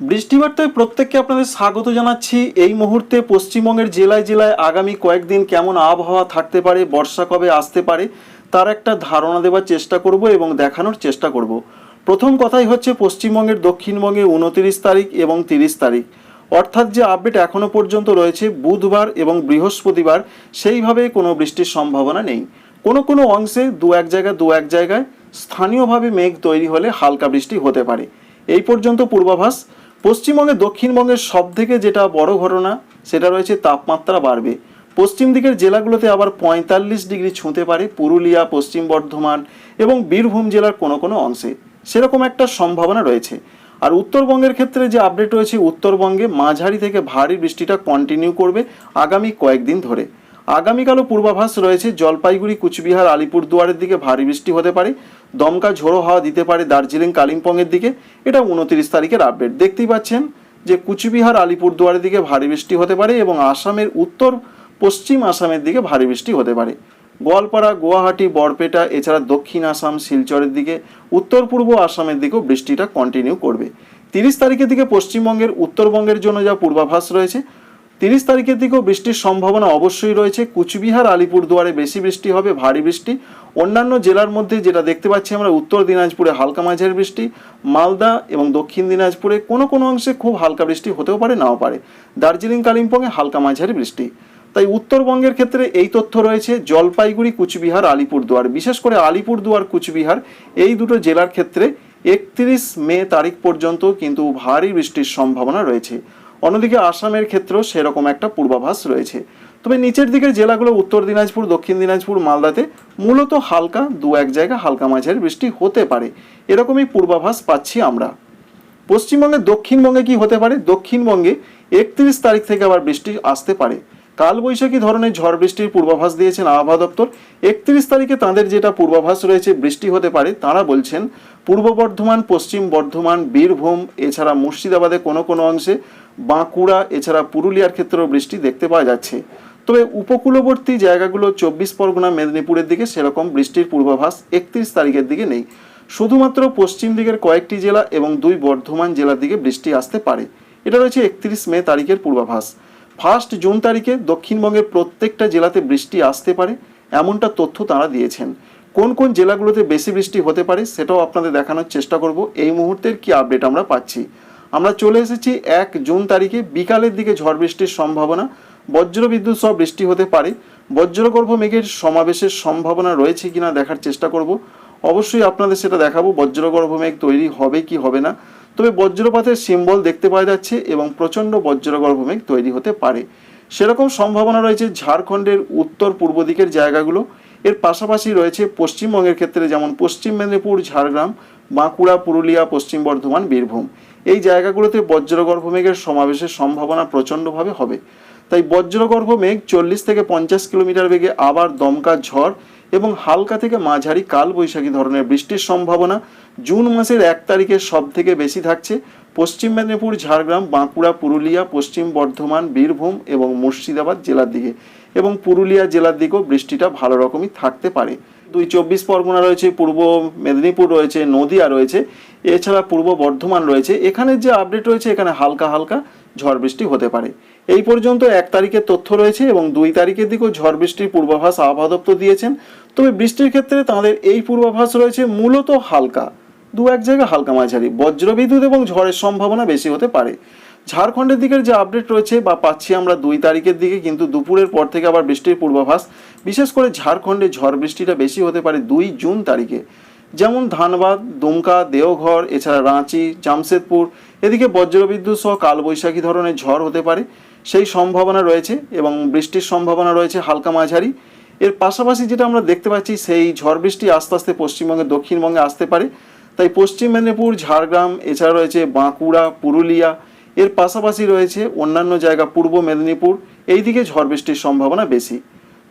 বৃষ্টিবার্তায় প্রত্যেককে আপনাদের স্বাগত জানাচ্ছি। এই মুহূর্তে পশ্চিমবঙ্গের জেলায় জেলায় আগামী কয়েকদিন কেমন আবহাওয়া থাকতে পারে, বর্ষা কবে আসতে পারে, তার একটা ধারণা দেওয়ার চেষ্টা করব এবং দেখানোর চেষ্টা করব। প্রথম কথাই হচ্ছে পশ্চিমবঙ্গের দক্ষিণবঙ্গে উনতিরিশ তারিখ এবং তিরিশ তারিখ। অর্থাৎ যে আপডেট এখনও পর্যন্ত রয়েছে, বুধবার এবং বৃহস্পতিবার, সেইভাবে কোনো বৃষ্টির সম্ভাবনা নেই। কোনো কোনো অংশে দু এক জায়গায়, দু এক জায়গায় স্থানীয়ভাবে মেঘ তৈরি হলে হালকা বৃষ্টি হতে পারে। এই পর্যন্ত পূর্বাভাস পশ্চিমবঙ্গে, দক্ষিণবঙ্গের সব থেকে যেটা বড় ঘটনা, সেটা রয়েছে তাপমাত্রা বাড়বে। পশ্চিম দিকের জেলাগুলোতে আবার পঁয়তাল্লিশ ডিগ্রি ছুঁতে পারে পুরুলিয়া, পশ্চিম বর্ধমান এবং বীরভূম জেলার কোনো কোনো অংশে। সেরকম একটা সম্ভাবনা রয়েছে। আর উত্তরবঙ্গের ক্ষেত্রে যে আপডেট রয়েছে, উত্তরবঙ্গে মাঝারি থেকে ভারী বৃষ্টিটা কন্টিনিউ করবে আগামী কয়েকদিন ধরে। আগামীকালও পূর্বাভাস রয়েছে, জলপাইগুড়ি, কুচবিহার, আলিপুরদুয়ারের দিকে ভারী বৃষ্টি হতে পারে, দমকা ঝোড়ো হাওয়া দিতে পারে দার্জিলিং, কালিম্পংয়ের দিকে। এটা উনত্রিশ তারিখের আপডেট দেখতেই পাচ্ছেন যে কুচবিহার, আলিপুরদুয়ারের দিকে ভারী বৃষ্টি হতে পারে এবং আসামের উত্তর, পশ্চিম আসামের দিকে ভারী বৃষ্টি হতে পারে। গোয়ালপাড়া, গুয়াহাটি, বরপেটা, এছাড়া দক্ষিণ আসাম, শিলচরের দিকে, উত্তর পূর্ব আসামের দিকেও বৃষ্টিটা কন্টিনিউ করবে। তিরিশ তারিখের দিকে পশ্চিমবঙ্গের, উত্তরবঙ্গের জন্য যা পূর্বাভাস রয়েছে তিরিশ তারিখের দিকেও বৃষ্টির সম্ভাবনা অবশ্যই রয়েছে। কুচবিহার, আলিপুরদুয়ারে বেশি বৃষ্টি হবে, ভারী বৃষ্টি। অন্যান্য জেলার মধ্যে যেটা দেখতে পাচ্ছি আমরা, উত্তর দিনাজপুরে হালকা মাঝারি বৃষ্টি, মালদা এবং দক্ষিণ দিনাজপুরে কোনো কোনো অংশে খুব হালকা বৃষ্টি হতেও পারে, নাও পারে। দার্জিলিং, কালিম্পংয়ে হালকা মাঝারি বৃষ্টি। তাই উত্তরবঙ্গের ক্ষেত্রে এই তথ্য রয়েছে, জলপাইগুড়ি, কুচবিহার, আলিপুরদুয়ার। বিশেষ করে আলিপুরদুয়ার, কুচবিহার, এই দুটো জেলার ক্ষেত্রে একত্রিশ মে তারিখ পর্যন্ত কিন্তু ভারী বৃষ্টির সম্ভাবনা রয়েছে। অন্যদিকে আসামের ক্ষেত্রেও সেরকম একটা পূর্বাভাস রয়েছে। তবে নিচের দিকের জেলাগুলো উত্তর দিনাজপুর, দক্ষিণ দিনাজপুর, মালদাতে মূলত হালকা দু এক জায়গা হালকা মাঝের বৃষ্টি হতে পারে। এরকমই পূর্বাভাস পাচ্ছি আমরা। পশ্চিমবঙ্গে, দক্ষিণবঙ্গে কি হতে পারে? দক্ষিণবঙ্গে একত্রিশ তারিখ থেকে আবার বৃষ্টি আসতে পারে। কালবৈশাখী ধরনের ঝড় বৃষ্টির পূর্বাভাস দিয়েছেন আবহাওয়া দপ্তর। একত্রিশ তারিখে তাদের যেটা পূর্বাভাস রয়েছে, বৃষ্টি হতে পারে, তারা বলছেন পূর্ব বর্ধমান, পশ্চিম বর্ধমান, বীরভূম, এছাড়া মুর্শিদাবাদে কোনো কোনো অংশে, বাঁকুড়া, এছাড়া পুরুলিয়ার ক্ষেত্রেও বৃষ্টি দেখতে পাওয়া যাচ্ছে। তবে উপকূলবর্তী জায়গাগুলো চব্বিশ পরগনা, মেদিনীপুরের দিকে সেরকম বৃষ্টির পূর্বাভাস একত্রিশ তারিখের দিকে নেই। শুধুমাত্র পশ্চিম দিকের কয়েকটি জেলা এবং দুই বর্ধমান জেলার দিকে বৃষ্টি আসতে পারে। এটা রয়েছে একত্রিশ মে তারিখের পূর্বাভাস। ফার্স্ট জুন তারিখে দক্ষিণবঙ্গের প্রত্যেকটা জেলাতে বৃষ্টি আসতে পারে, এমনটা তথ্য তারা দিয়েছেন। কোন কোন জেলাগুলোতে বেশি বৃষ্টি হতে পারে সেটাও আপনাদের দেখানোর চেষ্টা করব। এই মুহূর্তের কি আপডেট আমরা পাচ্ছি? আমরা চলে এসেছি এক জুন তারিখে বিকালের দিকে ঝড় বৃষ্টির সম্ভাবনা। বজ্র বিদ্যুৎ সহ বৃষ্টি হতে পারে। বজ্রগর্ভ মেঘের সমাবেশের সম্ভাবনা রয়েছে কিনা দেখার চেষ্টা করব। অবশ্যই আপনাদের সেটা দেখাবো। বজ্রগর্ভ মেঘ তৈরি হবে কি হবে না। তবে বজ্রপাতের সিম্বল দেখতে পাওয়া যাচ্ছে এবং প্রচণ্ড বজ্রগর্ভ মেঘ তৈরি হতে পারে। সেরকম সম্ভাবনা রয়েছে ঝাড়খণ্ডের উত্তর পূর্ব দিকের জায়গাগুলো। এর পাশাপাশি রয়েছে পশ্চিমবঙ্গের ক্ষেত্রে যেমন পশ্চিম মেদিনীপুর, ঝাড়গ্রাম, বাঁকুড়া, পুরুলিয়া, পশ্চিম বর্ধমান, বীরভূম। এই জায়গাগুলোতে বজ্রগর্ভ মেঘের সমাবেশের সম্ভাবনা প্রচণ্ডভাবে হবে। তাই বজ্রগর্ভ মেঘ চল্লিশ থেকে পঞ্চাশ কিলোমিটার বেগে আবার দমকা ঝড় এবং হালকা থেকে মাঝারি কাল বৈশাখী ধরনের বৃষ্টির সম্ভাবনা জুন মাসের এক তারিখে সব থেকে বেশি থাকছে। পশ্চিম মেদিনীপুর, ঝাড়গ্রাম, বাঁকুড়া, পুরুলিয়া, পশ্চিম বর্ধমান, বীরভূম এবং মুর্শিদাবাদ জেলার দিকে এবং পুরুলিয়া জেলার দিকেও বৃষ্টিটা ভালো রকমই থাকতে পারে। দুই চব্বিশ পরগনা রয়েছে, পূর্ব মেদিনীপুর রয়েছে, নদিয়া রয়েছে, এছাড়া পূর্ব বর্ধমান রয়েছে। এখানে যে আপডেট রয়েছে, এখানে হালকা হালকা ঝড় বৃষ্টি হতে পারে। এই পর্যন্ত এক তারিখের তথ্য রয়েছে এবং দুই তারিখের দিকেও ঝড় বৃষ্টির পূর্বাভাস আবহাওয়া দপ্তর দিয়েছেন। তবে বৃষ্টির ক্ষেত্রে তাদের এই পূর্বাভাস রয়েছে মূলত হালকা। দু এক জায়গায় হালকা মাঝারি। বজ্রবিদ্যুৎ এবং ঝড়ের সম্ভাবনা বেশি হতে পারে। ঝাড়খণ্ডের দিকের যে আপডেট রয়েছে বা পাচ্ছি আমরা দুই তারিখের দিকে, কিন্তু দুপুরের পর থেকে আবার বৃষ্টির পূর্বাভাস। বিশেষ করে ঝাড়খণ্ডে ঝড় বৃষ্টিটা বেশি হতে পারে দুই জুন তারিখে। যেমন ধানবাদ, দুমকা, দেওঘর, এছাড়া রাঁচি, জামশেদপুর। এদিকে বজ্রবিদ্যুৎ সহ কালবৈশাখী ধরনের ঝড় হতে পারে। সেই সম্ভাবনা রয়েছে এবং বৃষ্টির সম্ভাবনা রয়েছে হালকা মাঝারি। এর পাশাপাশি যেটা আমরা দেখতে পাচ্ছি, সেই ঝড় বৃষ্টি আস্তে আস্তে পশ্চিমবঙ্গে, দক্ষিণবঙ্গে আসতে পারে। তাই পশ্চিম মেদিনীপুর, ঝাড়গ্রাম, এছাড়া রয়েছে বাঁকুড়া, পুরুলিয়া, এর পাশাপাশি রয়েছে অন্যান্য জায়গা, পূর্ব মেদিনীপুর। এই দিকে ঝড় বৃষ্টির সম্ভাবনা বেশি।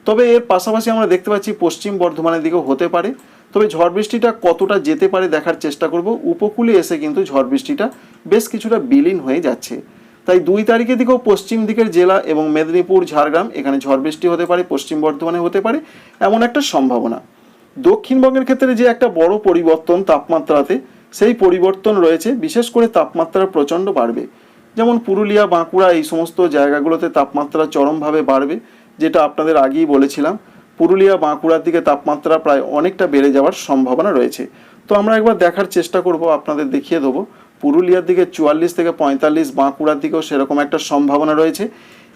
তবে এর পাশাপাশি আমরা দেখতে পাচ্ছি, পশ্চিম বর্ধমানের দিকেও হতে পারে। তবে ঝড় বৃষ্টিটা কতটা যেতে পারে দেখার চেষ্টা করব। উপকূলে এসে কিন্তু ঝড় বৃষ্টিটা বেশ কিছুটা বিলীন হয়ে যাচ্ছে। তাই দুই তারিখের দিকেও পশ্চিম দিকের জেলা এবং মেদিনীপুর, ঝাড়গ্রাম এখানে ঝড় বৃষ্টি হতে পারে, পশ্চিম বর্ধমানে হতে পারে, এমন একটা সম্ভাবনা। দক্ষিণবঙ্গের ক্ষেত্রে যে একটা বড় পরিবর্তন তাপমাত্রাতে, সেই পরিবর্তন রয়েছে, বিশেষ করে তাপমাত্রা প্রচণ্ড বাড়বে। যেমন পুরুলিয়া, বাঁকুড়া এই সমস্ত জায়গাগুলোতে তাপমাত্রা চরমভাবে বাড়বে, যেটা আপনাদের আগেই বলেছিলাম। পুরুলিয়া, বাঁকুড়ার দিকে তাপমাত্রা প্রায় অনেকটা বেড়ে যাওয়ার সম্ভাবনা রয়েছে। তো আমরা একবার দেখার চেষ্টা করব, আপনাদের দেখিয়ে দেবো। পুরুলিয়ার দিকে চুয়াল্লিশ থেকে পঁয়তাল্লিশ, বাঁকুড়ার দিকেও সেরকম একটা সম্ভাবনা রয়েছে।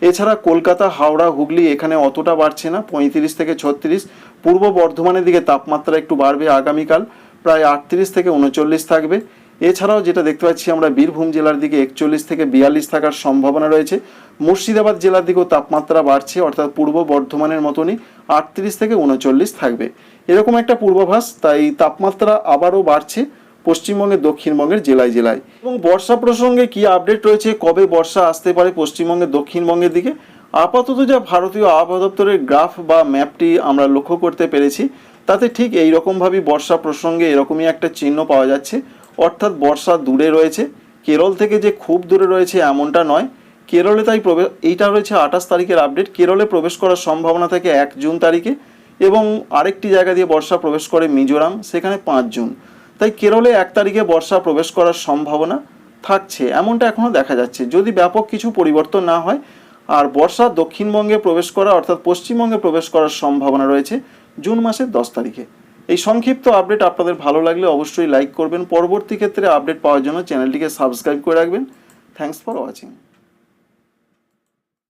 এছাড়া কলকাতা, হাওড়া, হুগলি এখানে অতটা বাড়ছে না, পঁয়ত্রিশ থেকে ছত্রিশ। পূর্ব বর্ধমানের দিকে তাপমাত্রা একটু বাড়বে আগামীকাল, প্রায় আটত্রিশ থেকে উনচল্লিশ থাকবে। এছাড়াও যেটা দেখতে পাচ্ছি আমরা, বীরভূম জেলার দিকে একচল্লিশ থেকে বিয়াল্লিশ থাকার সম্ভাবনা রয়েছে। মুর্শিদাবাদ জেলার দিকেও তাপমাত্রা বাড়ছে, অর্থাৎ পূর্ব বর্ধমানের মতনই আটত্রিশ থেকে উনচল্লিশ থাকবে। এরকম একটা পূর্বাভাস, তাই তাপমাত্রা আবারও বাড়ছে। পশ্চিমবঙ্গের, দক্ষিণবঙ্গের জেলায় জেলায়। এবং বর্ষা প্রসঙ্গে কি আপডেট রয়েছে? কবে বর্ষা আসতে পারে পশ্চিমবঙ্গের, দক্ষিণবঙ্গের দিকে? আপাতত যা ভারতীয় আবহাওয়া দপ্তরের গ্রাফ বা ম্যাপটি আমরা লক্ষ্য করতে পেরেছি, তাতে ঠিক এই রকমভাবেই বর্ষা প্রসঙ্গে এরকমই একটা চিহ্ন পাওয়া যাচ্ছে। অর্থাৎ বর্ষা দূরে রয়েছে। কেরল থেকে যে খুব দূরে রয়েছে এমনটা নয়। কেরলে তাই প্রবেশ এইটা রয়েছে আঠাশ তারিখের আপডেট কেরলে প্রবেশ করার সম্ভাবনা থাকে এক জুন তারিখে এবং আরেকটি জায়গা দিয়ে বর্ষা প্রবেশ করে মিজোরাম, সেখানে পাঁচ জুন। তাই কেরলে এক তারিখে বর্ষা প্রবেশ করার সম্ভাবনা থাকছে, এমনটা এখনও দেখা যাচ্ছে। যদি ব্যাপক কিছু পরিবর্তন না হয়, আর বর্ষা দক্ষিণবঙ্গে প্রবেশ করা, অর্থাৎ পশ্চিমবঙ্গে প্রবেশ করার সম্ভাবনা রয়েছে, জুন মাসের দশ তারিখে। এই সংক্ষিপ্ত আপডেট আপনাদের ভালো লাগলে অবশ্যই লাইক করবেন। পরবর্তী ক্ষেত্রে আপডেট পাওয়ার জন্য চ্যানেলটিকে সাবস্ক্রাইব করে রাখবেন। Thanks for watching